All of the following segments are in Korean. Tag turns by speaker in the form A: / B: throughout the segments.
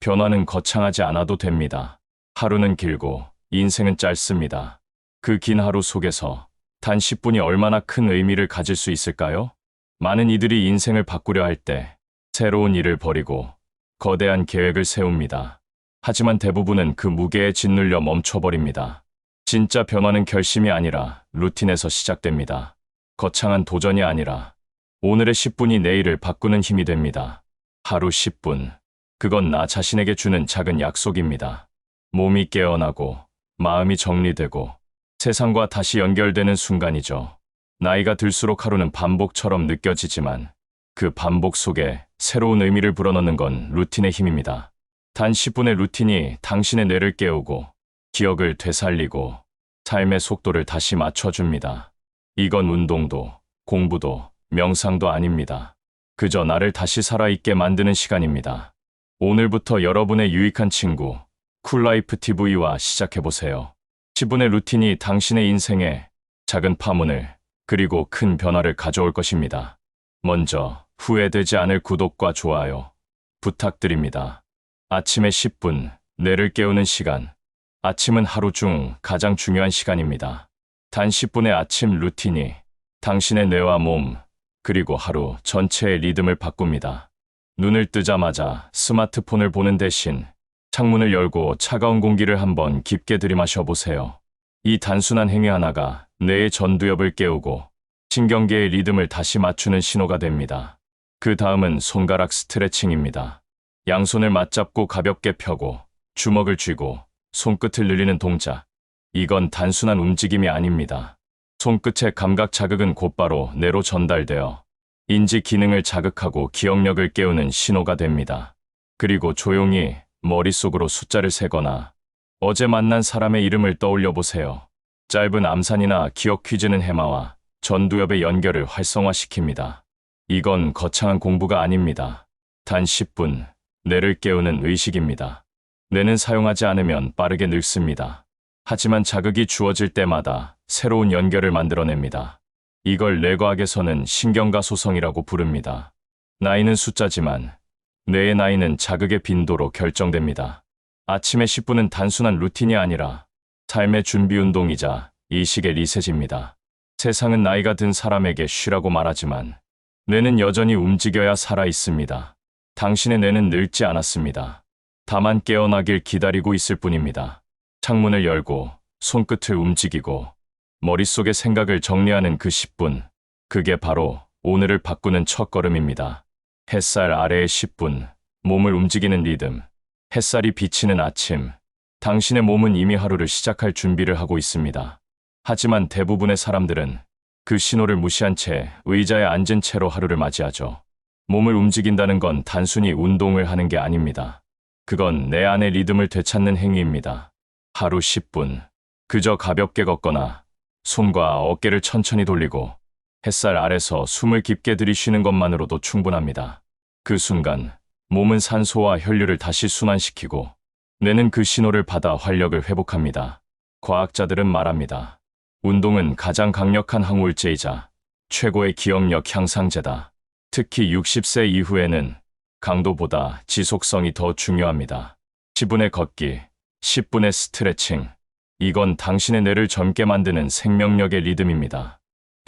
A: 변화는 거창하지 않아도 됩니다. 하루는 길고 인생은 짧습니다. 그 긴 하루 속에서 단 10분이 얼마나 큰 의미를 가질 수 있을까요? 많은 이들이 인생을 바꾸려 할 때 새로운 일을 버리고 거대한 계획을 세웁니다. 하지만 대부분은 그 무게에 짓눌려 멈춰버립니다. 진짜 변화는 결심이 아니라 루틴에서 시작됩니다. 거창한 도전이 아니라 오늘의 10분이 내일을 바꾸는 힘이 됩니다. 하루 10분. 그건 나 자신에게 주는 작은 약속입니다. 몸이 깨어나고 마음이 정리되고 세상과 다시 연결되는 순간이죠. 나이가 들수록 하루는 반복처럼 느껴지지만 그 반복 속에 새로운 의미를 불어넣는 건 루틴의 힘입니다. 단 10분의 루틴이 당신의 뇌를 깨우고 기억을 되살리고 삶의 속도를 다시 맞춰줍니다. 이건 운동도 공부도 명상도 아닙니다. 그저 나를 다시 살아있게 만드는 시간입니다. 오늘부터 여러분의 유익한 친구 쿨라이프 TV와 시작해보세요. 10분의 루틴이 당신의 인생에 작은 파문을 그리고 큰 변화를 가져올 것입니다. 먼저 후회되지 않을 구독과 좋아요 부탁드립니다. 아침에 10분 뇌를 깨우는 시간. 아침은 하루 중 가장 중요한 시간입니다. 단 10분의 아침 루틴이 당신의 뇌와 몸 그리고 하루 전체의 리듬을 바꿉니다. 눈을 뜨자마자 스마트폰을 보는 대신 창문을 열고 차가운 공기를 한번 깊게 들이마셔 보세요. 이 단순한 행위 하나가 뇌의 전두엽을 깨우고 신경계의 리듬을 다시 맞추는 신호가 됩니다. 그 다음은 손가락 스트레칭입니다. 양손을 맞잡고 가볍게 펴고 주먹을 쥐고 손끝을 늘리는 동작. 이건 단순한 움직임이 아닙니다. 손끝의 감각 자극은 곧바로 뇌로 전달되어 인지 기능을 자극하고 기억력을 깨우는 신호가 됩니다. 그리고 조용히 머릿속으로 숫자를 세거나 어제 만난 사람의 이름을 떠올려 보세요. 짧은 암산이나 기억 퀴즈는 해마와 전두엽의 연결을 활성화시킵니다. 이건 거창한 공부가 아닙니다. 단 10분, 뇌를 깨우는 의식입니다. 뇌는 사용하지 않으면 빠르게 늙습니다. 하지만 자극이 주어질 때마다 새로운 연결을 만들어냅니다. 이걸 뇌과학에서는 신경가 소성이라고 부릅니다. 나이는 숫자지만 뇌의 나이는 자극의 빈도로 결정됩니다. 아침의 10분은 단순한 루틴이 아니라 삶의 준비 운동이자 이식의 리셋입니다. 세상은 나이가 든 사람에게 쉬라고 말하지만 뇌는 여전히 움직여야 살아 있습니다. 당신의 뇌는 늙지 않았습니다. 다만 깨어나길 기다리고 있을 뿐입니다. 창문을 열고 손끝을 움직이고 머릿속의 생각을 정리하는 그 10분. 그게 바로 오늘을 바꾸는 첫걸음입니다. 햇살 아래의 10분. 몸을 움직이는 리듬. 햇살이 비치는 아침. 당신의 몸은 이미 하루를 시작할 준비를 하고 있습니다. 하지만 대부분의 사람들은 그 신호를 무시한 채 의자에 앉은 채로 하루를 맞이하죠. 몸을 움직인다는 건 단순히 운동을 하는 게 아닙니다. 그건 내 안의 리듬을 되찾는 행위입니다. 하루 10분. 그저 가볍게 걷거나 손과 어깨를 천천히 돌리고 햇살 아래서 숨을 깊게 들이쉬는 것만으로도 충분합니다. 그 순간 몸은 산소와 혈류를 다시 순환시키고 뇌는 그 신호를 받아 활력을 회복합니다. 과학자들은 말합니다. 운동은 가장 강력한 항우울제이자 최고의 기억력 향상제다. 특히 60세 이후에는 강도보다 지속성이 더 중요합니다. 10분의 걷기, 10분의 스트레칭. 이건 당신의 뇌를 젊게 만드는 생명력의 리듬입니다.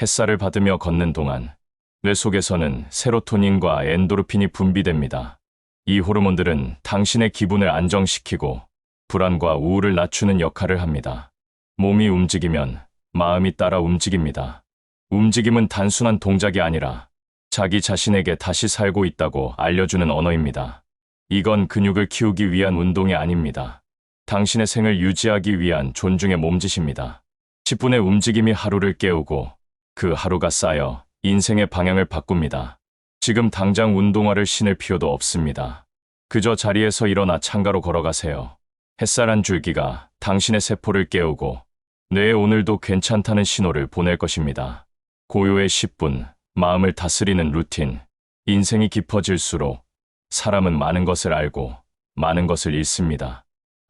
A: 햇살을 받으며 걷는 동안 뇌 속에서는 세로토닌과 엔도르핀이 분비됩니다. 이 호르몬들은 당신의 기분을 안정시키고 불안과 우울을 낮추는 역할을 합니다. 몸이 움직이면 마음이 따라 움직입니다. 움직임은 단순한 동작이 아니라 자기 자신에게 다시 살고 있다고 알려주는 언어입니다. 이건 근육을 키우기 위한 운동이 아닙니다. 당신의 생을 유지하기 위한 존중의 몸짓입니다. 10분의 움직임이 하루를 깨우고 그 하루가 쌓여 인생의 방향을 바꿉니다. 지금 당장 운동화를 신을 필요도 없습니다. 그저 자리에서 일어나 창가로 걸어가세요. 햇살 한 줄기가 당신의 세포를 깨우고 뇌에 오늘도 괜찮다는 신호를 보낼 것입니다. 고요의 10분, 마음을 다스리는 루틴. 인생이 깊어질수록 사람은 많은 것을 알고 많은 것을 잃습니다.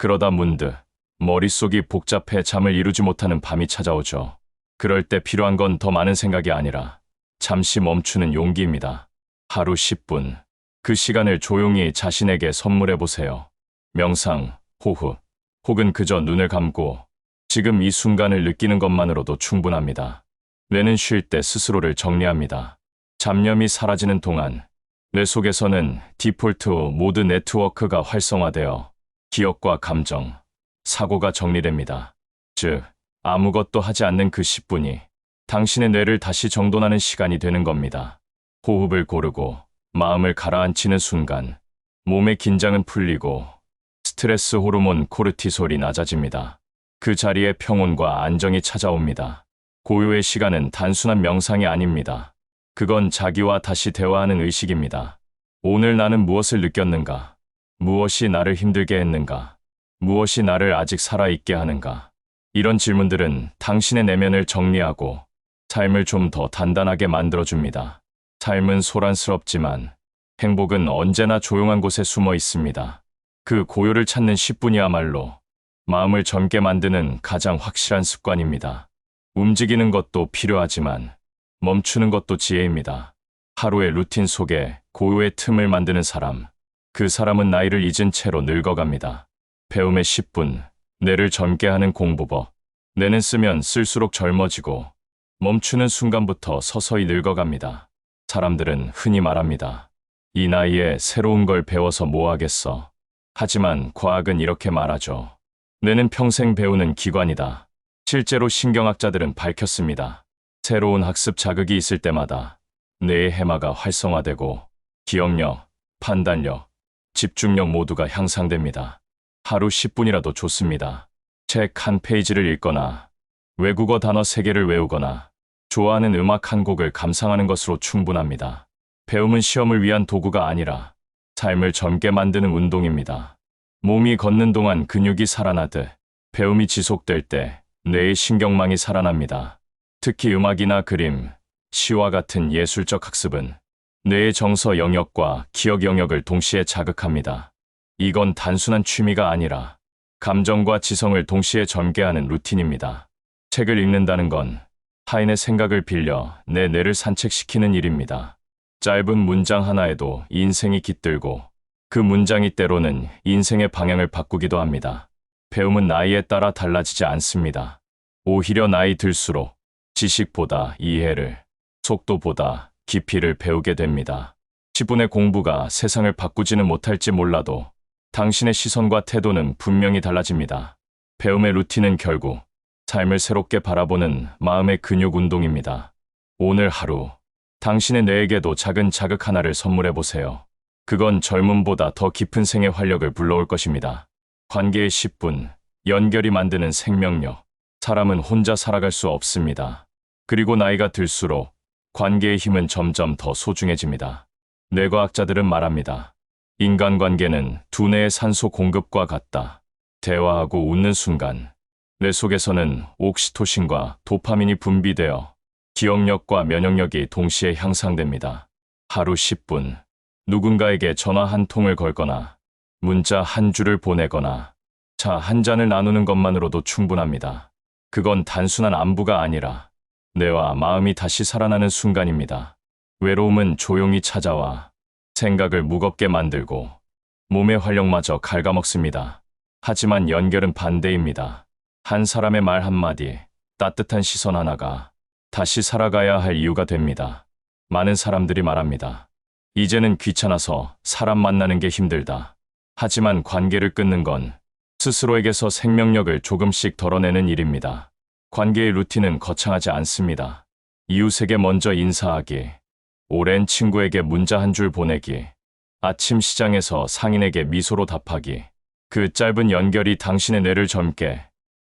A: 그러다 문득 머릿속이 복잡해 잠을 이루지 못하는 밤이 찾아오죠. 그럴 때 필요한 건 더 많은 생각이 아니라 잠시 멈추는 용기입니다. 하루 10분. 그 시간을 조용히 자신에게 선물해 보세요. 명상, 호흡, 혹은 그저 눈을 감고 지금 이 순간을 느끼는 것만으로도 충분합니다. 뇌는 쉴 때 스스로를 정리합니다. 잡념이 사라지는 동안 뇌 속에서는 디폴트 모드 네트워크가 활성화되어 기억과 감정, 사고가 정리됩니다. 즉, 아무것도 하지 않는 그 10분이 당신의 뇌를 다시 정돈하는 시간이 되는 겁니다. 호흡을 고르고 마음을 가라앉히는 순간 몸의 긴장은 풀리고 스트레스 호르몬 코르티솔이 낮아집니다. 그 자리에 평온과 안정이 찾아옵니다. 고요의 시간은 단순한 명상이 아닙니다. 그건 자기와 다시 대화하는 의식입니다. 오늘 나는 무엇을 느꼈는가? 무엇이 나를 힘들게 했는가? 무엇이 나를 아직 살아있게 하는가? 이런 질문들은 당신의 내면을 정리하고 삶을 좀 더 단단하게 만들어줍니다. 삶은 소란스럽지만 행복은 언제나 조용한 곳에 숨어 있습니다. 그 고요를 찾는 10분이야말로 마음을 젊게 만드는 가장 확실한 습관입니다. 움직이는 것도 필요하지만 멈추는 것도 지혜입니다. 하루의 루틴 속에 고요의 틈을 만드는 사람. 그 사람은 나이를 잊은 채로 늙어갑니다. 배움의 10분, 뇌를 젊게 하는 공부법. 뇌는 쓰면 쓸수록 젊어지고 멈추는 순간부터 서서히 늙어갑니다. 사람들은 흔히 말합니다. 이 나이에 새로운 걸 배워서 뭐 하겠어. 하지만 과학은 이렇게 말하죠. 뇌는 평생 배우는 기관이다. 실제로 신경학자들은 밝혔습니다. 새로운 학습 자극이 있을 때마다 뇌의 해마가 활성화되고 기억력, 판단력, 집중력 모두가 향상됩니다. 하루 10분이라도 좋습니다. 책 한 페이지를 읽거나 외국어 단어 3개를 외우거나 좋아하는 음악 한 곡을 감상하는 것으로 충분합니다. 배움은 시험을 위한 도구가 아니라 삶을 젊게 만드는 운동입니다. 몸이 걷는 동안 근육이 살아나듯 배움이 지속될 때 뇌의 신경망이 살아납니다. 특히 음악이나 그림, 시와 같은 예술적 학습은 뇌의 정서 영역과 기억 영역을 동시에 자극합니다. 이건 단순한 취미가 아니라 감정과 지성을 동시에 젊게 하는 루틴입니다. 책을 읽는다는 건 타인의 생각을 빌려 내 뇌를 산책시키는 일입니다. 짧은 문장 하나에도 인생이 깃들고 그 문장이 때로는 인생의 방향을 바꾸기도 합니다. 배움은 나이에 따라 달라지지 않습니다. 오히려 나이 들수록 지식보다 이해를, 속도보다 깊이를 배우게 됩니다. 10분의 공부가 세상을 바꾸지는 못할지 몰라도 당신의 시선과 태도는 분명히 달라집니다. 배움의 루틴은 결국 삶을 새롭게 바라보는 마음의 근육 운동입니다. 오늘 하루 당신의 뇌에게도 작은 자극 하나를 선물해 보세요. 그건 젊음보다 더 깊은 생의 활력을 불러올 것입니다. 관계의 10분, 연결이 만드는 생명력. 사람은 혼자 살아갈 수 없습니다. 그리고 나이가 들수록 관계의 힘은 점점 더 소중해집니다. 뇌과학자들은 말합니다. 인간관계는 두뇌의 산소 공급과 같다. 대화하고 웃는 순간, 뇌 속에서는 옥시토신과 도파민이 분비되어 기억력과 면역력이 동시에 향상됩니다. 하루 10분, 누군가에게 전화 한 통을 걸거나 문자 한 줄을 보내거나 차 한 잔을 나누는 것만으로도 충분합니다. 그건 단순한 안부가 아니라 뇌와 마음이 다시 살아나는 순간입니다. 외로움은 조용히 찾아와 생각을 무겁게 만들고 몸의 활력마저 갉아먹습니다. 하지만 연결은 반대입니다. 한 사람의 말 한마디, 따뜻한 시선 하나가 다시 살아가야 할 이유가 됩니다. 많은 사람들이 말합니다. 이제는 귀찮아서 사람 만나는 게 힘들다. 하지만 관계를 끊는 건 스스로에게서 생명력을 조금씩 덜어내는 일입니다. 관계의 루틴은 거창하지 않습니다. 이웃에게 먼저 인사하기, 오랜 친구에게 문자 한 줄 보내기, 아침 시장에서 상인에게 미소로 답하기, 그 짧은 연결이 당신의 뇌를 젊게,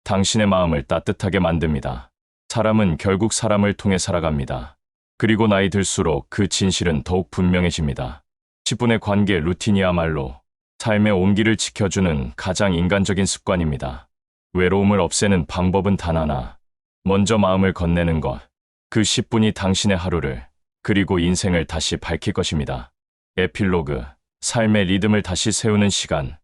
A: 당신의 마음을 따뜻하게 만듭니다. 사람은 결국 사람을 통해 살아갑니다. 그리고 나이 들수록 그 진실은 더욱 분명해집니다. 10분의 관계 루틴이야말로 삶의 온기를 지켜주는 가장 인간적인 습관입니다. 외로움을 없애는 방법은 단 하나. 먼저 마음을 건네는 것. 그 10분이 당신의 하루를, 그리고 인생을 다시 밝힐 것입니다. 에필로그, 삶의 리듬을 다시 세우는 시간.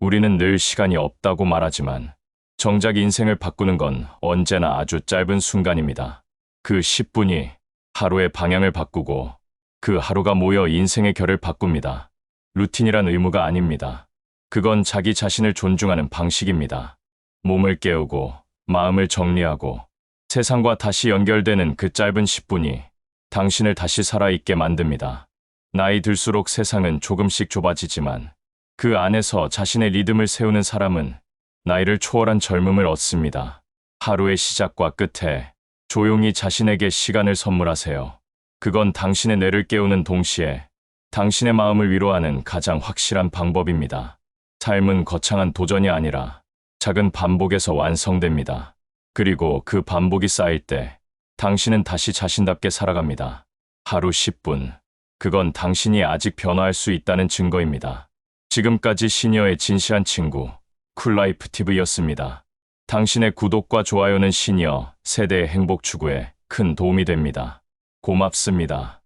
A: 우리는 늘 시간이 없다고 말하지만, 정작 인생을 바꾸는 건 언제나 아주 짧은 순간입니다. 그 10분이 하루의 방향을 바꾸고 그 하루가 모여 인생의 결을 바꿉니다. 루틴이란 의무가 아닙니다. 그건 자기 자신을 존중하는 방식입니다. 몸을 깨우고 마음을 정리하고 세상과 다시 연결되는 그 짧은 10분이 당신을 다시 살아있게 만듭니다. 나이 들수록 세상은 조금씩 좁아지지만 그 안에서 자신의 리듬을 세우는 사람은 나이를 초월한 젊음을 얻습니다. 하루의 시작과 끝에 조용히 자신에게 시간을 선물하세요. 그건 당신의 뇌를 깨우는 동시에 당신의 마음을 위로하는 가장 확실한 방법입니다. 삶은 거창한 도전이 아니라 작은 반복에서 완성됩니다. 그리고 그 반복이 쌓일 때 당신은 다시 자신답게 살아갑니다. 하루 10분. 그건 당신이 아직 변화할 수 있다는 증거입니다. 지금까지 시니어의 진실한 친구, 쿨라이프 TV였습니다. 당신의 구독과 좋아요는 시니어 세대의 행복 추구에 큰 도움이 됩니다. 고맙습니다.